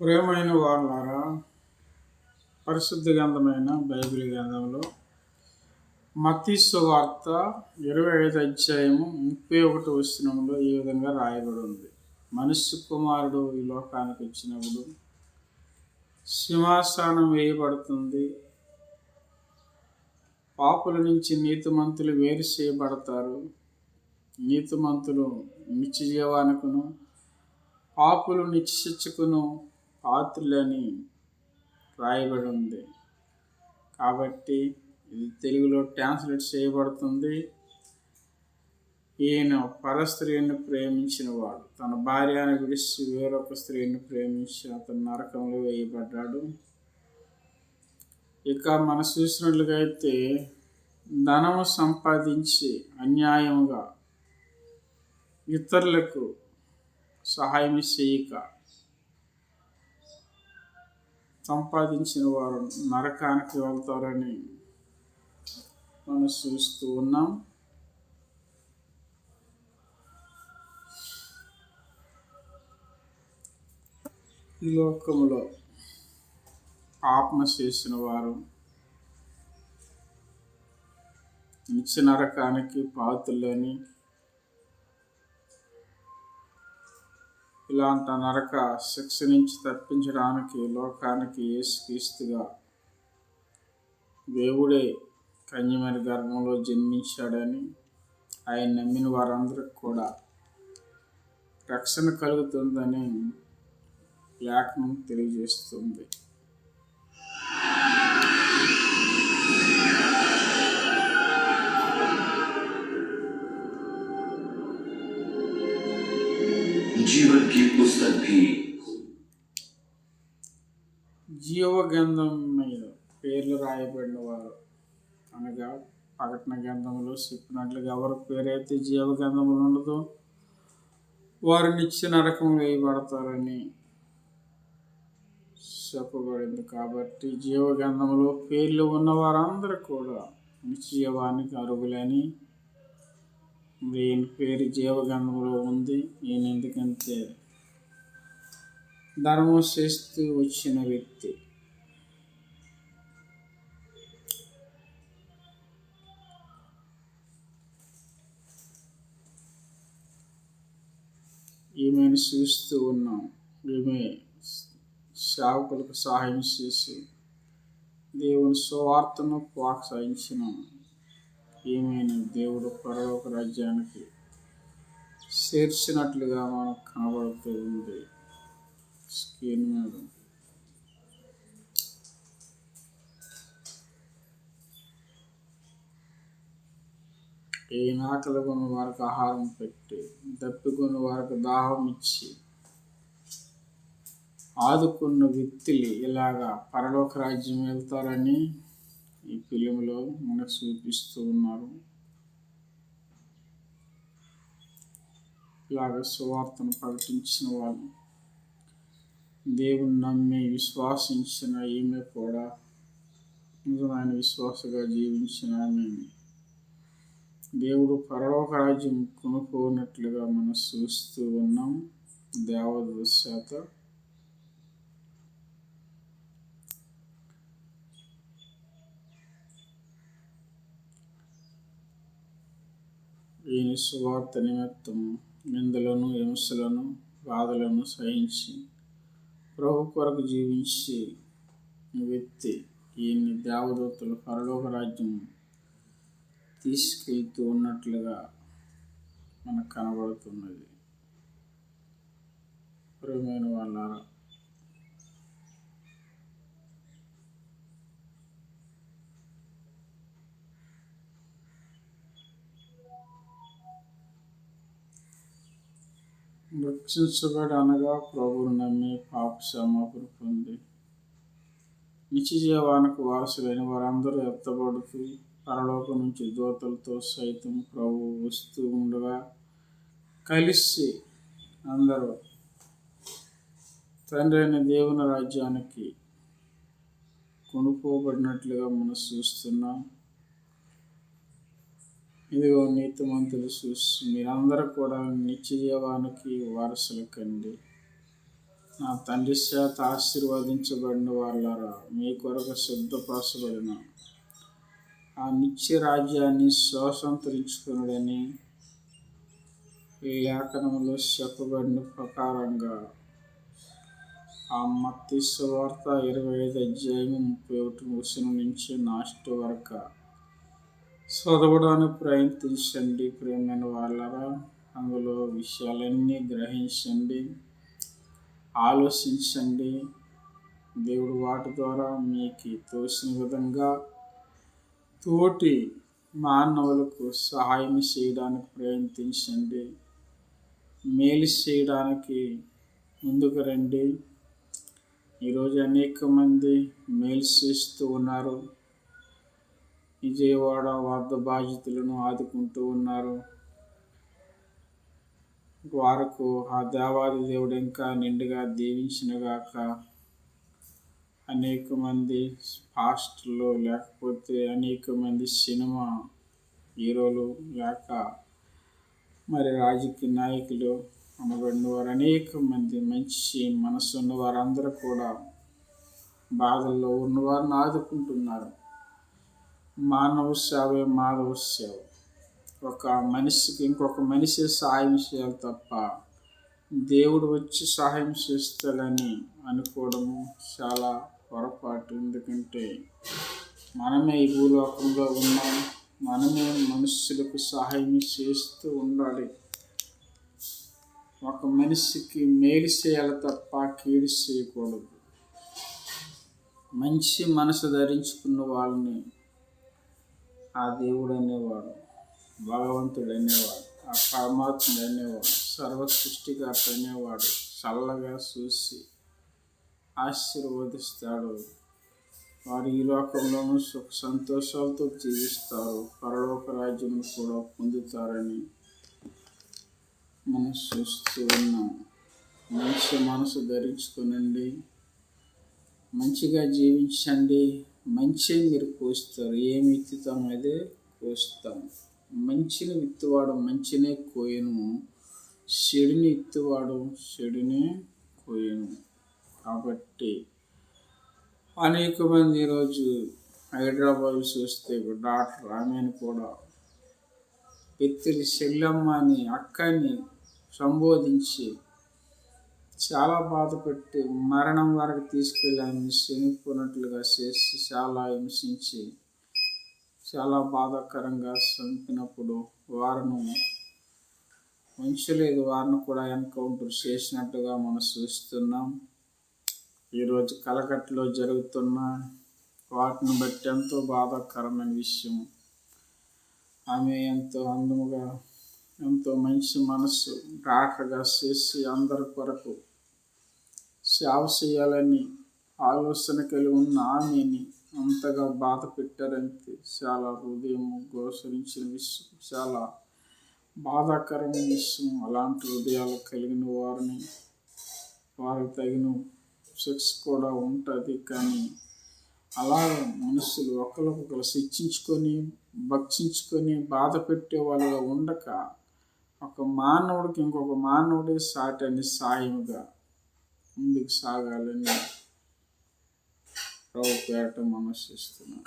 ప్రేమైన వారులారా పరిశుద్ధ గ్రంథమైన బైబిల్ గ్రంథంలో మతీసు వార్త ఇరవై ఐదు అధ్యాయము ముప్పై ఒకటి వచనంలో ఈ విధంగా రాయబడి ఉంది. మనుష్య కుమారుడు ఈ లోకానికి వచ్చినప్పుడు సింహాసనం వేయబడుతుంది. పాపుల నుంచి నీతిమంతులు వేరు చేయబడతారు. నీతిమంతులు నిత్య జీవానికును పాపులు నిశ్చకును పాత్రులని రాయబడి ఉంది కాబట్టి ఇది తెలుగులో ట్రాన్స్లేట్ చేయబడుతుంది. ఈయన పరస్త్రీని ప్రేమించిన వాడు తన భార్యను విడిచి వేరొక స్త్రీని ప్రేమించి అతను నరకంలో వేయబడ్డాడు. ఇక మనం చూసినట్లుగా అయితే ధనము సంపాదించి అన్యాయముగా ఇతరులకు సహాయం చేయక సంపాదించిన వారు నరకానికి వెళ్తారని మనం చూస్తూ ఉన్నాం. ఈ లోకంలో పాపన చేసిన వారు నిత్య నరకానికి పాతులని ఇలాంటి నరక శిక్ష నుంచి తప్పించడానికి లోకానికి ఏసుక్రీస్తుగా దేవుడే కన్యమరి గర్భంలో జన్మించాడని ఆయన నమ్మిన వారందరికి కూడా రక్షణ కలుగుతుందని లేఖనం తెలియజేస్తుంది. जीवन की पुस्तक भी జీవగంధం మీద పేర్లు రాయబడిన వారు అనగా ప్రకటన గ్రంథంలో చెప్పినట్లుగా ఎవరి పేరైతే జీవగంధములు ఉండదో వారు నిత్య నరకం వేయబడతారని చెప్పబడింది కాబట్టి జీవగంధంలో పేర్లు ఉన్న వారందరూ కూడా నిత్యజీవానికి అరుగులని వీని పేరు జీవగంధంలో ఉంది ఈయన ఎందుకంటే ధర్మం చేస్తూ వచ్చిన వ్యక్తి. ఈమెను చూస్తూ ఉన్నాం. ఈమె సేవకులకు సహాయం చేసి దేవుని సువార్తను ప్రోత్సహించినాము ఈమెను దేవుడు పరలోక రాజ్యానికి చేర్చినట్లుగా మనకు కనబడుతూ ఉంది. స్క్రీన్ మీద. ఏ నాకలు కొన్ని వారికి ఆహారం పెట్టి దప్పికొని వారికి దాహం ఇచ్చి ఆదుకున్న వ్యక్తులు ఇలాగా పరలోక రాజ్యం వెళ్తారని ఈ ఫిలింలో మనకు చూపిస్తూ ఉన్నారు. ఇలాగ సువార్తను ప్రకటించిన వాళ్ళు. దేవుని నమ్మి విశ్వాసించిన ఈమె కూడా నిజమైన విశ్వాసగా జీవించిన ఆమె. దేవుడు పరలోక రాజ్యం కొనుక్కోనట్లుగా మనం చూస్తూ ఉన్నాం. దేవదృశ్యత ఈ నిస్వార్థ నిమిత్తం నిందలను హింసలను బాధలను సహించి ప్రభు కొరకు జీవించి వ్యక్తి ఈయన్ని దేవదూతలు పరలోక రాజ్యం తీసుకెళ్తూ ఉన్నట్లుగా మనకు కనబడుతున్నది. ప్రియమైన వాళ్ళారా రక్షించబడి అనగా ప్రభువును నమ్మి పాప క్షమాపణ పొంది. నిత్య జీవానికి వారసులైన వారందరూ ఎత్తబడుతూ పరలోకం నుంచి దూతలతో సైతం ప్రభు వస్తూ ఉండగా కలిసి అందరూ తండ్రి అయిన దేవుని రాజ్యానికి కొనుక్కోబడినట్లుగా మనం చూస్తున్నాం. ఇదిగో నీతిమంతులు చూసి మీరందరూ కూడా నిత్యజీవానికి వారసులు కండి నా తండ్రి చేత ఆశీర్వదించబడిన వాళ్ళారా మీ కొరకు సిద్ధపరచబడిన ఆ నిత్య రాజ్యాన్ని స్వతంత్రించుకునుడని ఈ లేఖనంలో చెప్పబడిన ప్రకారంగా ఆ మత్తి వార్త ఇరవై ఐదు అధ్యాయం ముప్పై ఒకటి వచనం నుంచి నాస్ట్ వరకు చదవడానికి ప్రయత్నించండి ప్రేమైన వాళ్ళరా. అందులో విషయాలన్నీ గ్రహించండి. ఆలోచించండి. దేవుడు వాటి ద్వారా మీకు తోసిన విధంగా తోటి మానవులకు సహాయం చేయడానికి ప్రయత్నించండి. మేలు చేయడానికి ముందుకు రండి. ఈరోజు అనేక మంది మేలు చేస్తూ ఉన్నారు. విజయవాడ వద్ద బాధితులను ఆదుకుంటూ ఉన్నారు. వారకు ఆ దేవాది దేవుడు ఇంకా నిండుగా దీవించినగాక అనేక మంది పాస్టర్లు లేకపోతే అనేక మంది సినిమా హీరోలు లేక మరి రాజకీయ నాయకులు అనబడిన వారు అనేక మంది మంచి మనసు ఉన్న వారందరూ కూడా బాధల్లో ఉన్నవారిని ఆదుకుంటున్నారు. మానవ సేవే మాధవ సేవ ఒక మనిషికి ఇంకొక మనిషి సహాయం చేయాలి తప్ప దేవుడు వచ్చి సహాయం చేస్తాడని అనుకోవడము చాలా పొరపాటు. ఎందుకంటే మనమే ఈ భూలోకంలో ఉన్నాం. మనమే మనుషులకు సహాయం చేస్తూ ఉండాలి. ఒక మనిషికి మేలు చేయాలి తప్ప కీడు చేయకూడదు. మంచి మనసు ధరించుకున్న వాళ్ళని ఆ దేవుడు అనేవాడు భగవంతుడు అనేవాడు ఆ పరమాత్ముడు అనేవాడు సర్వ సృష్టికర్త అనేవాడు చల్లగా చూసి ఆశీర్వదిస్తాడు. వారు ఈ లోకంలోనూ సుఖ సంతోషాలతో జీవిస్తారు పరలోక రాజ్యం కూడా పొందుతారని మనం చూస్తూ ఉన్నాం. మంచి మనసు ధరించుకునండి మంచిగా జీవించండి. మంచి మీరు కోస్తారు. ఏమి విత్తుతాం అదే కోస్తాం. మంచిని విత్తువాడు మంచినే కోయను. చెడుని విత్తువాడు చెడునే కోయను. కాబట్టి అనేక మంది ఈరోజు హైదరాబాద్ చూస్తే డాక్టర్ ఆమెను కూడా పెత్తిరి చెల్లమ్మ అని అక్కని సంబోధించి చాలా బాధపెట్టి మరణం వరకు తీసుకెళ్ళి ఆమె చనిపోయినట్లుగా చేసి చాలా హింసించి చాలా బాధాకరంగా చంపినప్పుడు వారిని ఉంచలేదు వారిని కూడా ఎన్కౌంటర్ చేసినట్టుగా మనం చూస్తున్నాం. ఈరోజు కలకట్లో జరుగుతున్న వాటిని బట్టి ఎంతో బాధాకరమైన విషయం. ఆమె ఎంతో అందముగా ఎంతో మంచి మనసు డాక్టర్గా చేసి అందరి కొరకు సేవ చేయాలని ఆలోచన కలిగి ఉన్న ఆమెని అంతగా బాధ పెట్టారంటే చాలా హృదయం గోసరించిన విషయం. చాలా బాధాకరమైన విషయం. అలాంటి హృదయాలు కలిగిన వారిని వారికి తగిన శిక్ష కూడా ఉంటుంది. కానీ అలా మనుషులు ఒకరికొకరు శిక్షించుకొని భక్షించుకొని బాధ పెట్టే వాళ్ళగా ఉండక ఒక మానవుడికి ఇంకొక మానవుడే సాటి అని సాయముగా ముందుకు సాగాలని ప్రభు పేరట మనసిస్తున్నాను